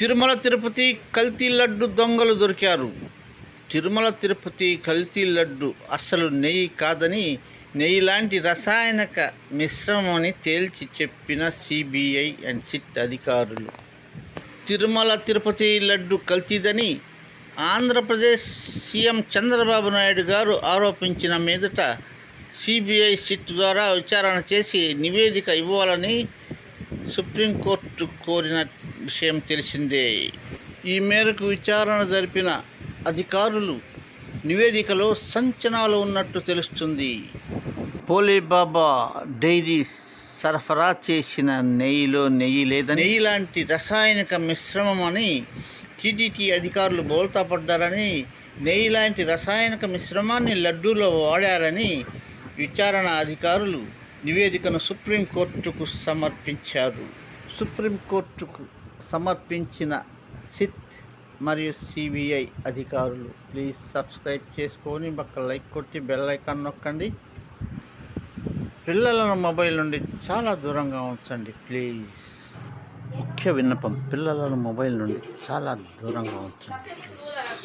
తిరుమల తిరుపతి కల్తీ లడ్డు దొంగలు దొరికారు. తిరుమల తిరుపతి కల్తీ లడ్డు అస్సలు నెయ్యి కాదని నెయ్యి లాంటి రసాయనిక అని తేల్చి చెప్పిన సిబిఐ అండ్ సిట్ అధికారులు. తిరుమల తిరుపతి లడ్డు కల్తీదని ఆంధ్రప్రదేశ్ సీఎం చంద్రబాబు నాయుడు గారు ఆరోపించిన మీదట సిబిఐ సిట్ ద్వారా విచారణ చేసి నివేదిక ఇవ్వాలని సుప్రీంకోర్టు కోరిన విషయం తెలిసిందే. ఈ మేరకు విచారణ జరిపిన అధికారులు నివేదికలో సంచనాలు ఉన్నట్టు తెలుస్తుంది. పోలేబాబా డైరీ సరఫరా చేసిన నెయ్యిలో నెయ్యి లేదని నెయ్యి లాంటి రసాయనిక మిశ్రమం అని టీటీటీ అధికారులు బోల్తా పడ్డారని నెయ్యి లాంటి రసాయనిక మిశ్రమాన్ని లడ్డూలో వాడారని విచారణ అధికారులు నివేదికను సుప్రీంకోర్టుకు సమర్పించారు. సుప్రీంకోర్టుకు సమర్పించిన సిత్ మరియు సిబిఐ అధికారులు ప్లీజ్ సబ్స్క్రైబ్ చేసుకొని పక్క లైక్ కొట్టి బెల్ ఐకాన్ నొక్కండి. పిల్లలను మొబైల్ నుండి చాలా దూరంగా ఉంచండి ప్లీజ్. ముఖ్య విన్నపం పిల్లలను మొబైల్ నుండి చాలా దూరంగా ఉంచండి